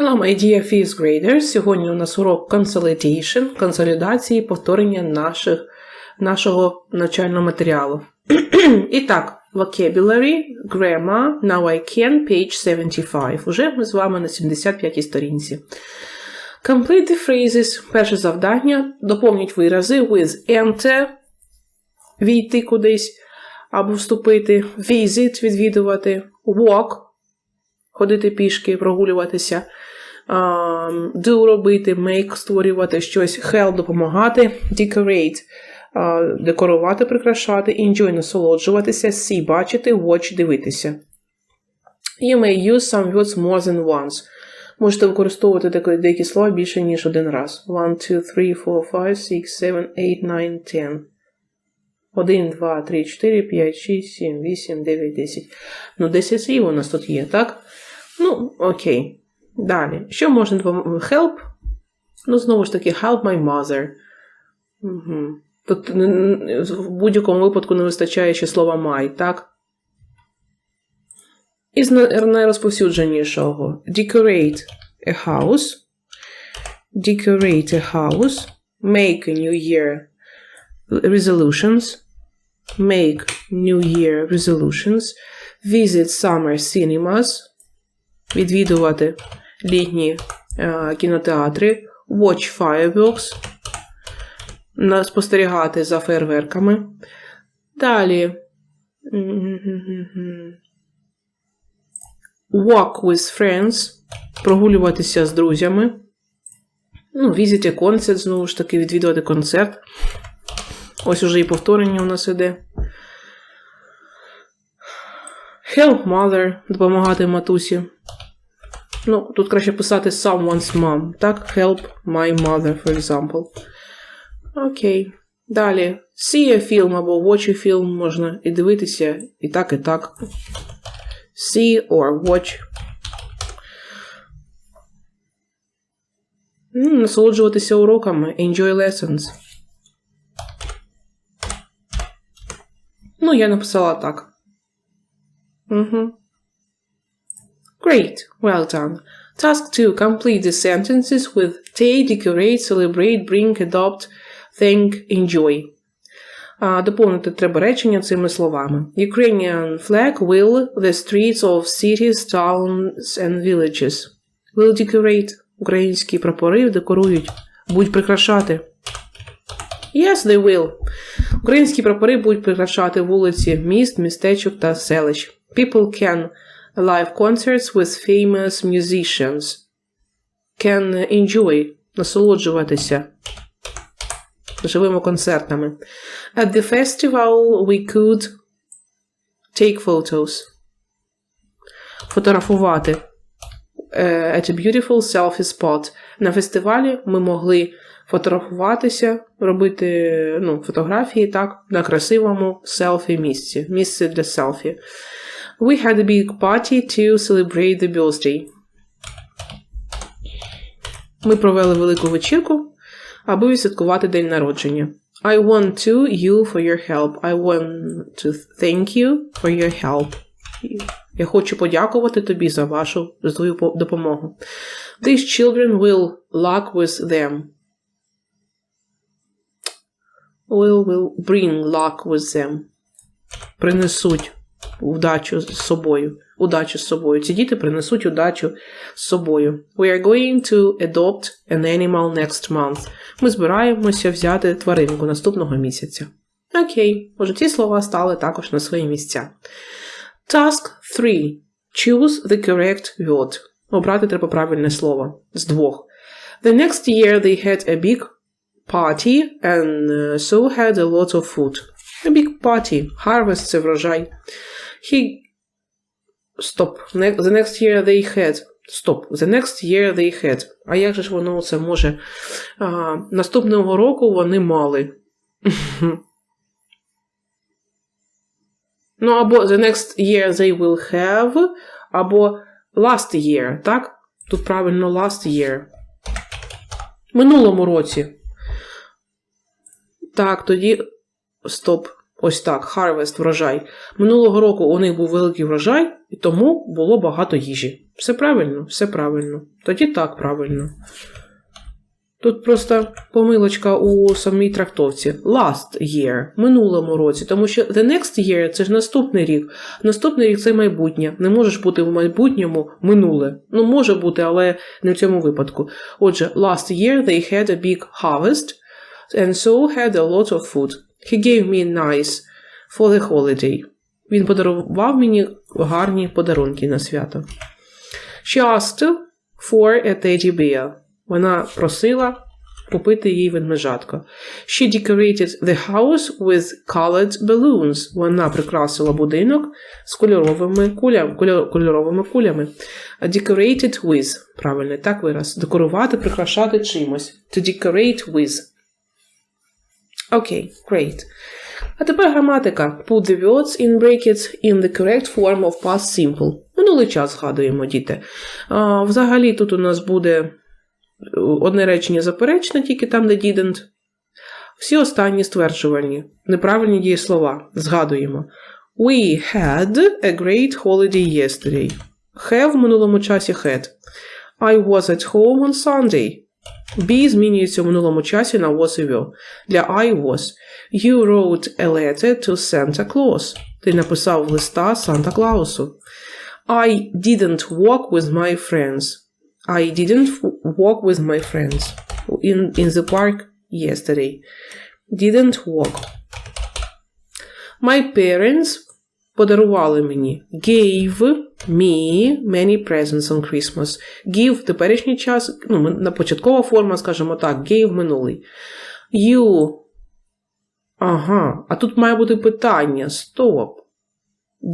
Hello, my dear fifth graders. Сьогодні у нас урок consolidation, консолідації, повторення наших, нашого навчального матеріалу. І так, vocabulary, grammar, now I can, page 75. Уже ми з вами на 75 сторінці. Complete the phrases. Перше завдання. Доповніть вирази with enter, війти кудись, або вступити, visit, відвідувати, walk, ходити пішки, прогулюватися, do робити, make, створювати щось, help допомагати, decorate, uh, декорувати, прикрашати, enjoy, насолоджуватися, see, бачити, watch, дивитися. You may use some words more than once. Можете використовувати деякі слова більше, ніж один раз. 1, 2, 3, 4, 5, 6, 7, 8, 9, 10. 1, 2, 3, 4, 5, 6, 7, 8, 9, 10. Ну, 10 слів у нас тут є, так? Ну, окей. Далі. Що можна? Help? Ну, знову ж таки, help my mother. Угу. Тут в будь-якому випадку не вистачає ще слова my, так? Із найрозповсюдженішого. Decorate a house. Decorate a house. Make a new year resolutions. Make new year resolutions. Visit summer cinemas. Відвідувати літні е, кінотеатри. Watch fireworks. Спостерігати за фейерверками. Далі. Walk with friends. Прогулюватися з друзями. Ну, a concert, знову ж таки, відвідувати концерт. Ось уже і повторення у нас іде. Help mother допомагати матусі. Ну, тут краще писати someone's mom. Так, help my mother, for example. Окей. Далі. See a film або watch a film можна і дивитися і так, і так. See or watch. Насолоджуватися уроками. Enjoy lessons. Ну, я написала так. Угу. Great. Well done. Task 2. Complete the sentences with take, decorate, celebrate, bring, adopt, thank, enjoy. А, доповнити треба речення цими словами. Ukrainian flag will the streets of cities, towns and villages. Will decorate. Українські прапори декорують. Будуть прикрашати. Yes, they will. Українські прапори будуть прикрашати вулиці міст, містечок та селищ. People can live concerts with famous musicians. Can enjoy насолоджуватися живими концертами. At the festival we could take photos. Фотографувати. Е, At a beautiful selfie spot. На фестивалі ми могли фотографуватися, робити ну, фотографії так, на красивому селфі місці. Місце для селфі. We had a big party to celebrate the birthday. Ми провели велику вечірку, аби відсвяткувати день народження. I want to you for your help. I want to thank you for your help. Я хочу подякувати тобі за вашу за твою допомогу. These children will luck with them. Will will bring luck with them. Принесуть удачу з собою. Удачу з собою. Ці діти принесуть удачу з собою. We are going to adopt an animal next month. Ми збираємося взяти тваринку наступного місяця. Окей, може ці слова стали також на свої місця. Task 3. Choose the correct word. Обрати треба правильне слово з двох. The next year they had a big party and uh, so had a lot of food. A big party. Harvest – це врожай. He... Стоп. The next year they had. Стоп. The next year they had. А як же ж воно це може? А, наступного року вони мали. Ну, або the next year they will have, або last year, так? Тут правильно last year. Минулому році. Так, тоді. Стоп. Ось так, harvest, врожай. Минулого року у них був великий врожай, і тому було багато їжі. Все правильно, все правильно. Тоді так правильно. Тут просто помилочка у самій трактовці. Last year, минулому році, тому що the next year це ж наступний рік. Наступний рік це майбутнє. Не можеш бути в майбутньому минуле. Ну, може бути, але не в цьому випадку. Отже, last year they had a big harvest and so had a lot of food. He gave me nice for the holiday. Він подарував мені гарні подарунки на свято. She asked for a teddy bear. Вона просила купити їй ведмежатка. She decorated the house with colored balloons. Вона прикрасила будинок з кольоровими кулями. кольоровими кулями. Decorated with. Правильно, так вираз. Декорувати, прикрашати чимось. To decorate with. Окей, okay, great. А тепер граматика. Put the words in brackets in the correct form of past simple. Минулий час згадуємо, діти. А, Взагалі тут у нас буде одне речення заперечне, тільки там, де didn't. Всі останні стверджувальні. Неправильні дієслова. Згадуємо. We had a great holiday yesterday. Have в минулому часі had. I was at home on Sunday. Be змінюється в минулому часі на was і will. Для I was. You wrote a letter to Santa Claus. Ти написав листа Санта Клаусу. I didn't walk with my friends. I didn't walk with my friends in, in the park yesterday. Didn't walk. My parents подарували мені. Gave me many presents on Christmas. Give в теперішній час, ну, на початкова форма, скажімо так, gave минулий. You. Ага, а тут має бути питання. Стоп.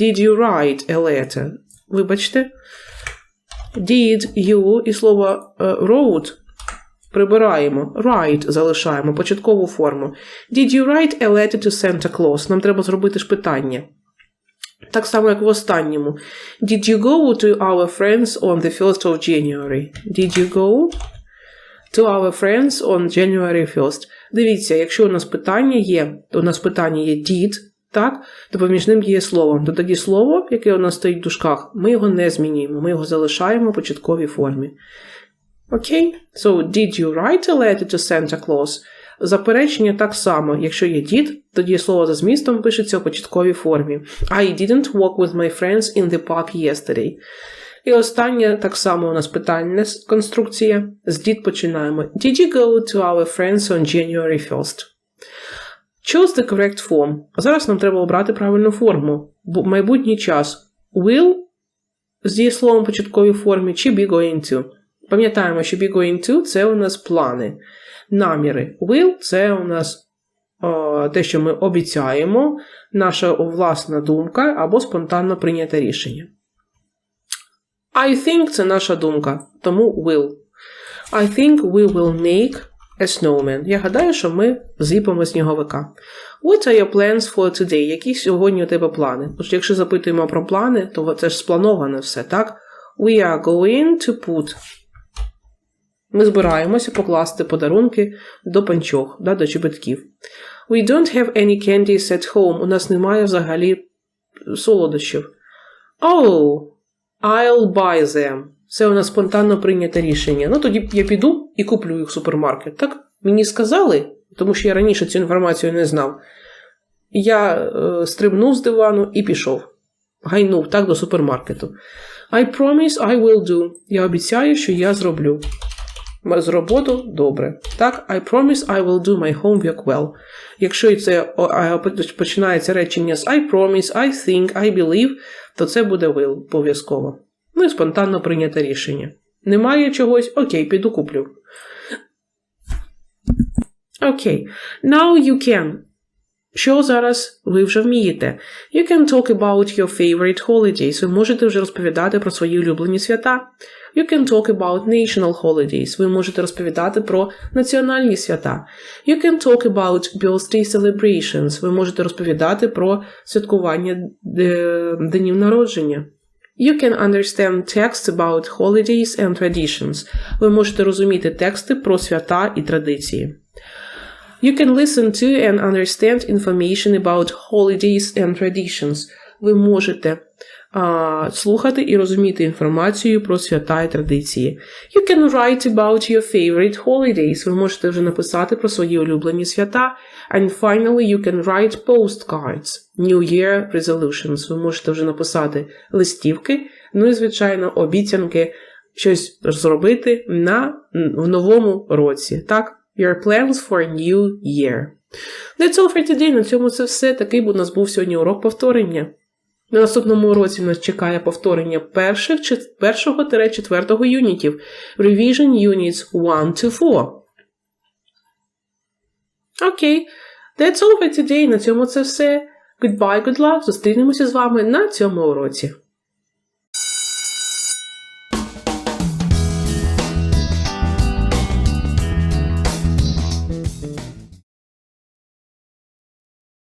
Did you write a letter? Вибачте. Did you і слово wrote прибираємо. Write залишаємо початкову форму. Did you write a letter to Santa Claus? Нам треба зробити ж питання. Так само, як в останньому. Did you go to our friends on the 1st of January? Did you go to our friends on January 1st? Дивіться, якщо у нас питання є, у нас питання є did, так, то поміж ним є слово. То тоді слово, яке у нас стоїть в дужках, ми його не змінюємо, ми його залишаємо в початковій формі. Окей? Okay? So, did you write a letter to Santa Claus? Заперечення так само, якщо є did, тоді слово за змістом пишеться в початковій формі. I didn't walk with my friends in the park yesterday. І останнє так само у нас питальна конструкція. З did починаємо. Did you go to our friends on January 1st? Choose the correct form. Зараз нам треба обрати правильну форму. Майбутній час will з дієсловом початковій формі чи be going to. Пам'ятаємо, що be going to це у нас плани наміри. Will це у нас о, те, що ми обіцяємо, наша власна думка або спонтанно прийняте рішення. I think це наша думка, тому will. I think we will make a snowman. Я гадаю, що ми зліпимо сніговика. What are your plans for today? Які сьогодні у тебе плани? Тож, якщо запитуємо про плани, то це ж сплановане все, так? We are going to put ми збираємося покласти подарунки до панчох, да, до чобітків. We don't have any candies at home. У нас немає взагалі солодощів. Oh, I'll buy them. Це у нас спонтанно прийняте рішення. Ну, тоді я піду і куплю їх в супермаркет. Так, мені сказали, тому що я раніше цю інформацію не знав. Я е, стрибнув з дивану і пішов. Гайнув так до супермаркету. I promise I will do. Я обіцяю, що я зроблю з роботу добре. Так, I promise I will do my homework well. Якщо це починається речення з I promise, I think, I believe, то це буде will обов'язково. Ну і спонтанно прийняте рішення. Немає чогось, окей, піду куплю. Окей. Now you can. Що зараз ви вже вмієте? You can talk about your favorite holidays. Ви можете вже розповідати про свої улюблені свята. You can talk about national holidays. Ви можете розповідати про національні свята. You can talk about birthday celebrations. Ви можете розповідати про святкування днів народження. You can understand texts about holidays and traditions. Ви можете розуміти тексти про свята і традиції. You can listen to and understand information about holidays and traditions. Ви можете а, слухати і розуміти інформацію про свята і традиції. You can write about your favorite holidays. Ви можете вже написати про свої улюблені свята. And finally, you can write postcards, New Year resolutions. Ви можете вже написати листівки, ну і, звичайно, обіцянки щось зробити на, в новому році. Так? Your plans for a new year. That's all for today. На цьому це все. Такий у нас був сьогодні урок повторення. На наступному уроці нас чекає повторення перших, чет- першого-четвертого юнітів. Revision Units 1 to 4. Окей. That's all for today. На цьому це все. Goodbye, good luck. Зустрінемося з вами на цьому уроці.